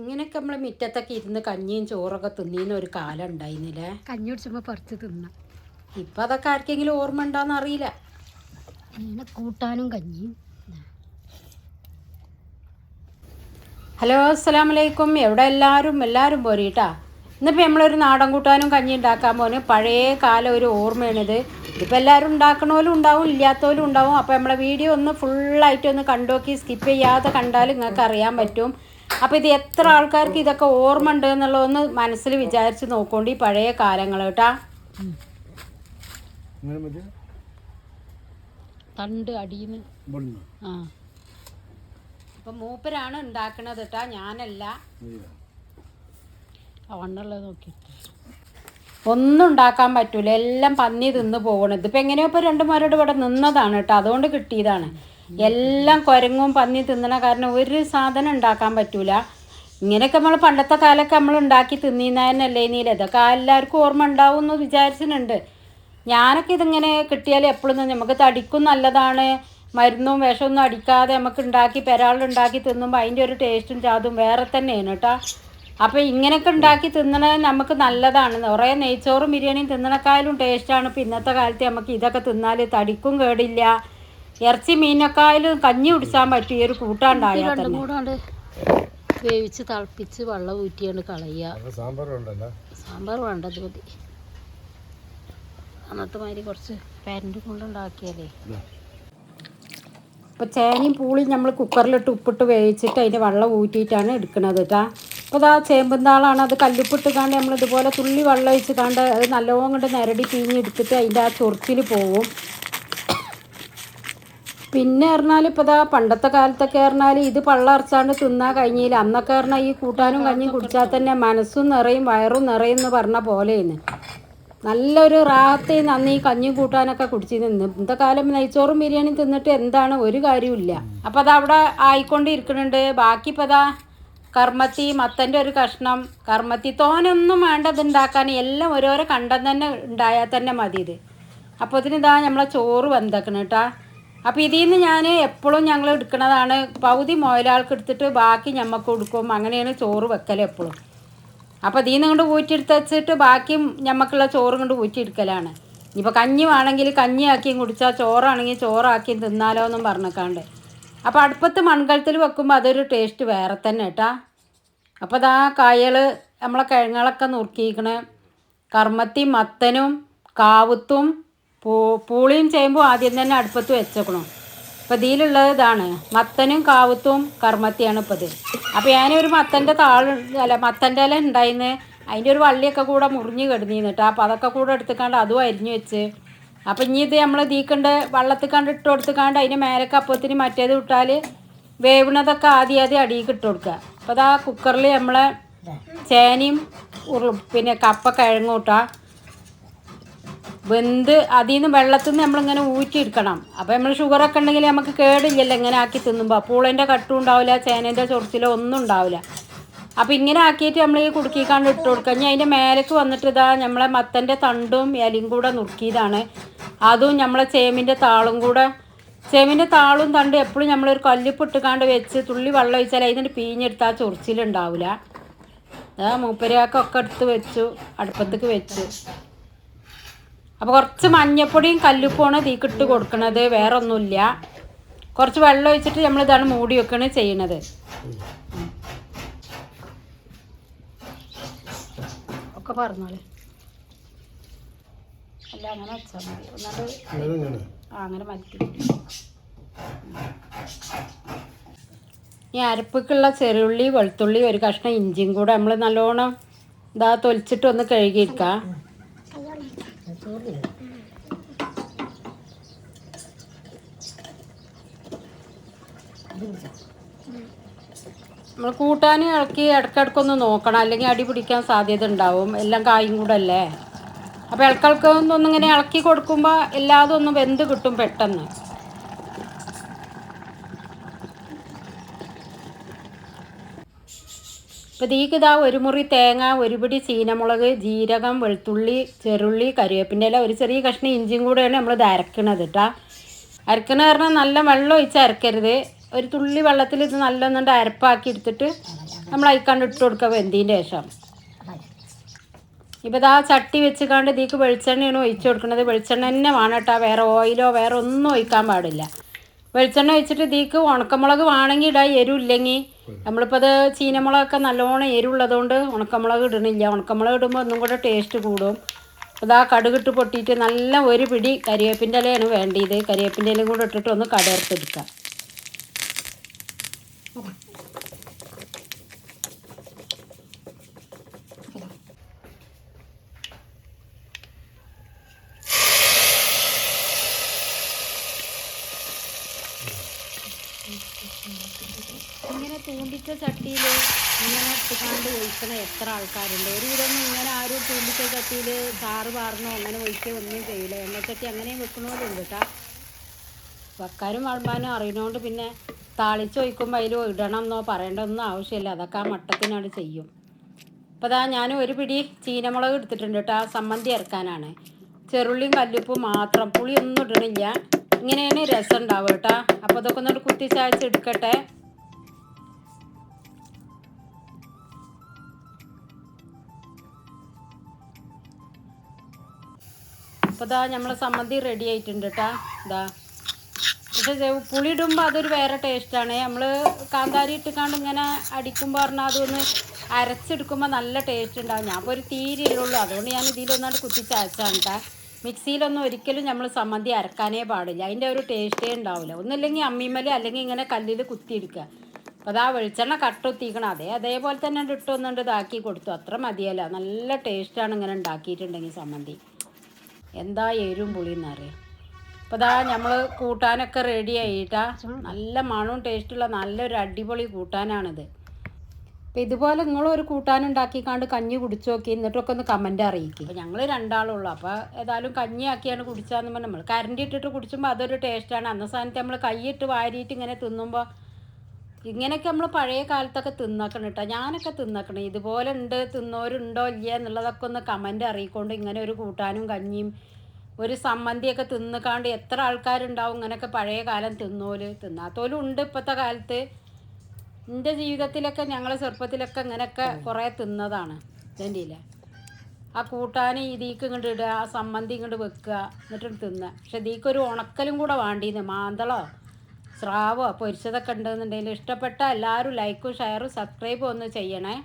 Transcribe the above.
ഇങ്ങനെയൊക്കെ നമ്മൾ മുറ്റത്തൊക്കെ ഇരുന്ന് കഞ്ഞിയും ചോറൊക്കെ തിന്നീന്ന് ഒരു കാലം ഉണ്ടായിരുന്നില്ലേ? കഞ്ഞി കുടിച്ചപ്പോൾ പറിച്ച് തിന്ന. ഇപ്പം അതൊക്കെ ആർക്കെങ്കിലും ഓർമ്മ ഉണ്ടോയെന്ന് അറിയില്ല. അങ്ങനെ കൂട്ടാനും കഞ്ഞിയും. ഹലോ അസ്സാം വലൈക്കും എവിടെ എല്ലാവരും എല്ലാവരും പോരീട്ടാ. ഇന്നിപ്പോൾ നമ്മളൊരു നാടൻ കൂട്ടാനും കഞ്ഞി ഉണ്ടാക്കാൻ പോകുന്നത് പഴയ കാലം ഒരു ഓർമ്മയാണിത്. ഇതിപ്പോൾ എല്ലാവരും ഉണ്ടാക്കണോലും ഉണ്ടാവും ഇല്ലാത്തവരും ഉണ്ടാവും. അപ്പോൾ നമ്മളെ വീഡിയോ ഒന്ന് ഫുള്ളായിട്ട് ഒന്ന് കണ്ടോക്കി സ്കിപ്പ് ചെയ്യാതെ കണ്ടാൽ നിങ്ങൾക്ക് അറിയാൻ പറ്റും. അപ്പോൾ ഇത് എത്ര ആൾക്കാർക്ക് ഇതൊക്കെ ഓർമ്മ ഉണ്ട് എന്നുള്ളതൊന്ന് മനസ്സിൽ വിചാരിച്ച് നോക്കോണ്ട് ഈ പഴയ കാലങ്ങൾ കേട്ടാ. തണ്ട് അടിയുന്ന ഇവിടുന്ന് ആ. അപ്പം മൂപ്പരാണ് ഉണ്ടാക്കണത് കേട്ടാ ഞാനല്ല. ആ വണ്ണുള്ളത് നോക്കിയിട്ട് ഒന്നും ഉണ്ടാക്കാൻ പറ്റൂല എല്ലാം പന്നി തിന്ന് പോകണത് ഇപ്പം എങ്ങനെയോ ഇപ്പോൾ രണ്ട് മരോട് ഇവിടെ നിന്നതാണ് കേട്ടോ അതുകൊണ്ട് കിട്ടിയതാണ്. എല്ലാം കുരങ്ങും പന്നി തിന്നണ കാരണം ഒരു സാധനം ഉണ്ടാക്കാൻ പറ്റൂല. ഇങ്ങനെയൊക്കെ നമ്മൾ പണ്ടത്തെ കാലമൊക്കെ നമ്മൾ ഉണ്ടാക്കി തിന്നീന്നതന്നല്ലേ നീല ഇതൊക്കെ എല്ലാവർക്കും ഓർമ്മ ഉണ്ടാവും എന്ന് വിചാരിച്ചിട്ടുണ്ട്. ഞാനൊക്കെ ഇതിങ്ങനെ കിട്ടിയാൽ എപ്പോഴും നമുക്ക് തടിക്കും നല്ലതാണ്. മരുന്നും വിഷമൊന്നും അടിക്കാതെ നമുക്ക് ഉണ്ടാക്കി പെരാളുണ്ടാക്കി തിന്നുമ്പോൾ അതിന്റെ ഒരു ടേസ്റ്റും ചാതും വേറെ തന്നെയാണ് കേട്ടോ. അപ്പോൾ ഇങ്ങനെയൊക്കെ ഉണ്ടാക്കി തിന്നണത് നമുക്ക് നല്ലതാണ്. കുറേ നെയ്ച്ചോറും ബിരിയാണിയും തിന്നണക്കായാലും ടേസ്റ്റാണ് ഇപ്പോൾ ഇന്നത്തെ കാലത്ത് നമുക്ക് ഇതൊക്കെ തിന്നാൽ തടിക്കും കേടില്ല. ഇറച്ചി മീനൊക്കെ ആയാലും കഞ്ഞി കുടിച്ചാൻ പറ്റും ഈ ഒരു കൂട്ടാണ്ടായാൽ തന്നെ. വേവിച്ച് തിളപ്പിച്ച് വെള്ളം ഊറ്റിയാണ് കളയുക. സാമ്പാർ വേണ്ടത് മതി. അന്നത്തെ മാതിരി കുറച്ച് പാരന്റ് കൊണ്ടുണ്ടാക്കിയാലേ ഇപ്പോൾ ചേനയും പൂളിയും നമ്മൾ കുക്കറിലിട്ട് ഉപ്പിട്ട് വേവിച്ചിട്ട് അതിന്റെ വെള്ളം ഊറ്റിയിട്ടാണ് എടുക്കുന്നത് കേട്ടോ അപ്പോൾ ഇതാ ചേമ്പന്താളാണ് അത് കല്ലുപ്പിട്ട് കാണ്ട് നമ്മൾ ഇതുപോലെ തുള്ളി വെള്ളം ഒഴിച്ച് കാണ്ട് അത് നല്ലോണം കൊണ്ട് നിരടി പിഴിഞ്ഞെടുത്തിട്ട് അതിന്റെ ആ ചൊറിച്ചിൽ പോവും. പിന്നെ പറഞ്ഞാൽ ഇപ്പോൾ ഇതാ പണ്ടത്തെ കാലത്തൊക്കെ പറഞ്ഞാൽ ഇത് പള്ളറച്ചാണ്ട് തിന്നാൻ കഴിഞ്ഞില്ല. അന്നൊക്കെ പറഞ്ഞാൽ ഈ കൂട്ടാനും കഞ്ഞിയും കുടിച്ചാൽ തന്നെ മനസ്സും നിറയും വയറും നിറയും എന്ന് പറഞ്ഞ പോലെയെന്ന് നല്ലൊരു റാഹത്തേന്ന് അന്ന് ഈ കഞ്ഞിയും കൂട്ടാനൊക്കെ കുടിച്ച് നിന്ന്. ഇന്നത്തെ കാലം നെയ്ച്ചോറും ബിരിയാണി തിന്നിട്ട് എന്താണ് ഒരു കാര്യമില്ല അപ്പോൾ അത് അവിടെ ആയിക്കൊണ്ടിരിക്കുന്നുണ്ട്. ബാക്കി ഇപ്പോൾ അതാ കർമ്മത്തി മത്തന്റെ ഒരു കഷ്ണം കർമ്മത്തി തോനൊന്നും വേണ്ടത് ഉണ്ടാക്കാൻ. എല്ലാം ഓരോരോ കണ്ടം തന്നെ ഉണ്ടായാൽ തന്നെ മതി ഇത് അപ്പോൾ ഇതിനിതാ നമ്മളെ ചോറ് വെന്തക്കണം അപ്പോൾ ഇതിൽ നിന്ന് ഞാൻ എപ്പോഴും ഞങ്ങൾ എടുക്കുന്നതാണ് പകുതി മുതലാൾക്ക് എടുത്തിട്ട് ബാക്കി ഞമ്മക്ക് കൊടുക്കും. അങ്ങനെയാണ് ചോറ് വെക്കൽ എപ്പോഴും അപ്പോൾ ഇതിൽ നിന്ന് കൊണ്ട് ഊറ്റിയെടുത്ത് വെച്ചിട്ട് ബാക്കിയും ഞമ്മക്കുള്ള ചോറ് കൊണ്ട് ഊറ്റിയെടുക്കലാണ്. ഇനിയിപ്പോൾ കഞ്ഞി വേണമെങ്കിൽ കഞ്ഞി ആക്കിയും കുടിച്ചാൽ ചോറാണെങ്കിൽ ചോറാക്കിയും തിന്നാലോ എന്നും പറഞ്ഞേക്കാണ്ട്. അപ്പോൾ അടുപ്പത്ത് മൺകലത്തിൽ വെക്കുമ്പോൾ അതൊരു ടേസ്റ്റ് വേറെ തന്നെ കേട്ടാ അപ്പോൾ ഇതാ കായൽ നമ്മളെ കിഴങ്ങുകളൊക്കെ നുറുക്കിയിരിക്കണേ. കർമ്മത്തി മത്തനും കാവുത്തും പൂ പൂളിയും ചെയ്യുമ്പോൾ ആദ്യം തന്നെ അടുപ്പത്ത് വെച്ചേക്കണം. അപ്പോൾ ഇതിലുള്ളത് ഇതാണ്. മത്തനും കാവത്തും കർമ്മത്തിയാണ് ഇപ്പോൾ ഇത് അപ്പോൾ ഞാനൊരു മത്തന്റെ താൾ അല്ല മത്തന്റെ ഇല ഉണ്ടായിന്ന് അതിന്റെ ഒരു വള്ളിയൊക്കെ കൂടെ മുറിഞ്ഞ് കിടന്നിരുന്നു കേട്ടോ അപ്പോൾ അതൊക്കെ കൂടെ എടുത്തുക്കാണ്ട് അതും അരിഞ്ഞ് വെച്ച്. അപ്പം ഇനി ഇത് നമ്മൾ തീക്കണ്ട് വള്ളത്തിൽ കണ്ട് ഇട്ട് കൊടുത്തുക്കാണ്ട് അതിന് മേലൊക്കെ അപ്പത്തിന് മറ്റേത് വിട്ടാൽ വേവണതൊക്കെ ആദ്യം ആദ്യം അടിയിൽ ഇട്ട് കൊടുക്കുക അപ്പോൾ അതാ കുക്കറിൽ നമ്മളെ ചേനയും പിന്നെ കപ്പ കിഴങ്ങും ഇട്ടാൽ വെന്ത് അതിൽ നിന്ന് വെള്ളത്തിൽ നിന്ന് നമ്മളിങ്ങനെ ഊറ്റിയെടുക്കണം. അപ്പോൾ നമ്മൾ ഷുഗറൊക്കെ ഉണ്ടെങ്കിൽ നമുക്ക് കേടില്ലല്ലോ ഇങ്ങനെ ആക്കി തിന്നുമ്പോൾ പൂളിന്റെ കട്ടും ഉണ്ടാവില്ല ചേനേന്റെ ചൊറിച്ചിലോ ഒന്നും ഉണ്ടാവില്ല. അപ്പോൾ ഇങ്ങനെ ആക്കിയിട്ട് നമ്മൾ ഈ കുടുക്കിക്കാണ്ട് ഇട്ട് കൊടുക്കുക. ഇനി അതിന്റെ മേലേക്ക് വന്നിട്ട് ഇതാ നമ്മളെ മത്തന്റെ തണ്ടും ഇലയും കൂടെ നുറുക്കിയതാണ്. അതും നമ്മളെ ചേമ്പിന്റെ താളും കൂടെ. ചേമ്പിന്റെ താളും തണ്ട് എപ്പോഴും നമ്മളൊരു കല്ലിപ്പ് ഇട്ടുകാണ്ട് വെച്ച് തുള്ളി വെള്ളം ഒഴിച്ചാൽ അതിന്റെ പീഞ്ഞെടുത്താൽ ചൊറിച്ചിലുണ്ടാവില്ല മൂപ്പരാക്കൊക്കെ എടുത്ത് വെച്ചു അടുപ്പത്തേക്ക് വെച്ചു. അപ്പോൾ കുറച്ച് മഞ്ഞപ്പൊടിയും കല്ലുപ്പുമാണ് തീക്കിട്ട് കൊടുക്കുന്നത് കൊടുക്കണത് വേറെ ഒന്നുമില്ല കുറച്ച് വെള്ളം ഒഴിച്ചിട്ട് നമ്മൾ ഇതാണ് മൂടി വെക്കുകയാണ് ചെയ്യണത്. ഒക്കെ പറഞ്ഞോളെ. അല്ല അങ്ങനെ വെച്ചാൽ മതി. ആ അങ്ങനെ മതി ഈ അരപ്പക്കുള്ള ചെറുള്ളി വെളുത്തുള്ളി ഒരു കഷ്ണം ഇഞ്ചിയും കൂടെ നമ്മൾ നല്ലോണം ഇതാ തൊലിച്ചിട്ട് ഒന്ന് കഴുകിയിരിക്കാം നമ്മൾ കൂട്ടാൻ ഇളക്കി ഇടയ്ക്കിടയ്ക്കൊന്ന് നോക്കണം. അല്ലെങ്കിൽ അടി പിടിക്കാൻ സാധ്യത ഉണ്ടാവും. എല്ലാം കായും കൂടെ അല്ലേ? അപ്പോൾ ഇളക്കിളക്കൊന്നും ഇങ്ങനെ ഇളക്കി കൊടുക്കുമ്പോൾ എല്ലാതും ഒന്ന് വെന്ത് കിട്ടും പെട്ടെന്ന്. ഇപ്പോൾ തീക്ക് ഇതാ ഒരു മുറി തേങ്ങ ഒരു പിടി ചീനമുളക് ജീരകം വെളുത്തുള്ളി ചെറുള്ളി കറിവേപ്പിന്റെ ഇല ഒരു ചെറിയ കഷ്ണം ഇഞ്ചിയും കൂടെയാണ് നമ്മൾ ഇത് അരക്കണത് കേട്ടോ അരക്കണ പറഞ്ഞാൽ നല്ല വെള്ളം ഒഴിച്ച് അരക്കരുത്. ഒരു തുള്ളി വെള്ളത്തിൽ ഇത് നല്ലൊന്നുണ്ട് അരപ്പാക്കി എടുത്തിട്ട് നമ്മൾ അയക്കാണ്ട് ഇട്ട് കൊടുക്കുക വെന്തിന്റെ ശേഷം. ഇപ്പോൾ ഇതാ ചട്ടി വെച്ച് കണ്ട് ഇതിക്ക് വെളിച്ചെണ്ണയാണ് ഒഴിച്ചു കൊടുക്കുന്നത് വെളിച്ചെണ്ണ തന്നെ വേണം കേട്ടോ വേറെ ഓയിലോ വേറെ ഒന്നും ഒഴിക്കാൻ പാടില്ല. വെളിച്ചെണ്ണ ഒഴിച്ചിട്ട് ഇതിക്ക് ഉണക്കമുളക് വേണമെങ്കിൽ ഇടാം. എരിവില്ലെങ്കിൽ നമ്മളിപ്പോൾ അത് ചീനമുളകൊക്കെ നല്ലോണം എരിവുള്ളതുകൊണ്ട് ഉണക്കമുളക് ഇടണില്ല ഉണക്കമുളക് ഇടുമ്പോൾ ഒന്നും കൂടെ ടേസ്റ്റ് കൂടും. അപ്പോൾ ആ കടുകിട്ട് പൊട്ടിയിട്ട് നല്ല ഒരു പിടി കരിവേപ്പിന്റെ ഇലയാണ് വേണ്ടത്. കരിവേപ്പിന്റെ ഇലയും കൂടെ ഇട്ടിട്ട് ഒന്ന് കടർത്തെടുക്കുക ഇങ്ങനെ തൂമ്പിച്ച ചട്ടിയിൽ ഇങ്ങനെ ഇട്ടുകാണ്ട് ഒഴിക്കണ എത്ര ആൾക്കാരുണ്ട്? ഒരു വിധമൊന്നും ഇങ്ങനെ ആരും തൂമ്പിച്ച ചട്ടിയിൽ ചാറ് പാർന്നോ അങ്ങനെ ഒഴിക്കുക ഒന്നും ചെയ്യില്ല. എണ്ണച്ചട്ടി അങ്ങനെയും വെക്കണവരുണ്ട് കേട്ടോ വെക്കാനും വളമ്പാനും അറിയണോണ്ട് പിന്നെ താളിച്ച് ഒഴിക്കുമ്പോൾ അതിൽ ഇടണം എന്നോ പറയേണ്ട ഒന്നും ആവശ്യമില്ല. അതൊക്കെ ആ മട്ടത്തിനാണ് ചെയ്യും. അപ്പോൾ അതാ ഞാൻ ഒരു പിടി ചീനമുളക് എടുത്തിട്ടുണ്ട് കേട്ടോ സമ്മന്തി ഇറക്കാനാണ് ചെറുള്ളിയും കല്ലുപ്പും മാത്രം. പുളിയൊന്നും ഇടണില്ല. ഇങ്ങനെയാണ് രസം ഉണ്ടാവുക കേട്ടോ അപ്പോൾ അതൊക്കെ ഒന്നുകൂടി കുത്തി ചായച്ച് എടുക്കട്ടെ. അപ്പോൾ ഇതാ നമ്മളെ സമ്മതി റെഡി ആയിട്ടുണ്ട് കേട്ടോ ഇതാ പക്ഷേ പുളി ഇടുമ്പോൾ അതൊരു വേറെ ടേസ്റ്റാണ് നമ്മൾ കാന്താരി ഇട്ടുകാണ്ട് ഇങ്ങനെ അടിക്കുമ്പോൾ പറഞ്ഞാൽ അതൊന്ന് അരച്ചെടുക്കുമ്പോൾ നല്ല ടേസ്റ്റ് ഉണ്ടാവും ഞാൻ ഇപ്പോൾ ഒരു തീരുള്ളൂ അതുകൊണ്ട് ഞാൻ ഇതിലൊന്നാണ്ട് കുത്തി അരച്ചാണ് കേട്ടോ മിക്സിയിലൊന്നും ഒരിക്കലും നമ്മൾ സമ്മതി അരക്കാനേ പാടില്ല. അതിന്റെ ഒരു ടേസ്റ്റേ ഉണ്ടാവില്ല ഒന്നില്ലെങ്കിൽ അമ്മിമല അല്ലെങ്കിൽ ഇങ്ങനെ കല്ലിൽ കുത്തിയെടുക്കുക അപ്പോൾ അതാ വെളിച്ചെണ്ണ കട്ടൊത്തിക്കണം അതേ അതേപോലെ തന്നെ ഇട്ടൊന്നുണ്ട് ഇതാക്കി കൊടുത്തു. അത്ര മതിയല്ല. നല്ല ടേസ്റ്റാണ് ഇങ്ങനെ ഉണ്ടാക്കിയിട്ടുണ്ടെങ്കിൽ സമ്മന്തി. എന്താ എരും പുളിയെന്നറിയാം? അപ്പോൾ ദാ നമ്മൾ കൂട്ടാനൊക്കെ റെഡി ആയിട്ടാ നല്ല മണവും ടേസ്റ്റുള്ള നല്ലൊരു അടിപൊളി കൂട്ടാനാണിത്. അപ്പോൾ ഇതുപോലെ നിങ്ങളൊരു കൂട്ടാൻ ഉണ്ടാക്കിക്കാണ്ട് കഞ്ഞി കുടിച്ചു നോക്കി എന്നിട്ടൊക്കെ ഒന്ന് കമന്റ് അറിയിക്കും. അപ്പോൾ ഞങ്ങൾ രണ്ടാളുള്ളൂ. അപ്പോൾ ഏതായാലും കഞ്ഞി ആക്കിയാണ് കുടിച്ചാന്ന് പറഞ്ഞാൽ നമ്മൾ കരണ്ടി ഇട്ടിട്ട് കുടിച്ചുമ്പോൾ അതൊരു ടേസ്റ്റാണ് അന്ന സ്ഥാനത്ത് നമ്മൾ കൈയിട്ട് വാരിയിട്ട് ഇങ്ങനെ തിന്നുമ്പോൾ ഇങ്ങനെയൊക്കെ നമ്മൾ പഴയ കാലത്തൊക്കെ തിന്നക്കണം കേട്ടോ ഞാനൊക്കെ തിന്നക്കണം ഇതുപോലെ ഉണ്ട് തിന്നോരുണ്ടോ ഇല്ല എന്നുള്ളതൊക്കെ ഒന്ന് കമന്റ് അറിയിക്കൊണ്ട് ഇങ്ങനെ ഒരു കൂട്ടാനും കഞ്ഞിയും ഒരു സമ്മന്തിയൊക്കെ തിന്നുകാണ്ട് എത്ര ആൾക്കാരുണ്ടാവും ഇങ്ങനെയൊക്കെ പഴയ കാലം തിന്നോൽ തിന്നാത്തോലും ഉണ്ട് ഇപ്പോഴത്തെ കാലത്ത്. എന്റെ ജീവിതത്തിലൊക്കെ ഞങ്ങൾ ചെറുപ്പത്തിലൊക്കെ ഇങ്ങനെയൊക്കെ കുറേ തിന്നതാണ്. എന്റെ ഇല്ല ആ കൂട്ടാൻ ഇതിക്ക് ഇങ്ങോട്ട് ഇടുക ആ സമ്മന്തി ഇങ്ങോട്ട് വെക്കുക എന്നിട്ട് തിന്നുക പക്ഷെ ഇതിക്ക് ഒരു ഉണക്കലും കൂടെ വേണ്ടിയിരുന്നു മാന്തളോ? സ്രാവോ പൊരിച്ചതൊക്കെ ഉണ്ടെന്നുണ്ടെങ്കിൽ ഇഷ്ടപ്പെട്ട എല്ലാവരും ലൈക്കും ഷെയറും സബ്സ്ക്രൈബും ഒന്ന് ചെയ്യണേ.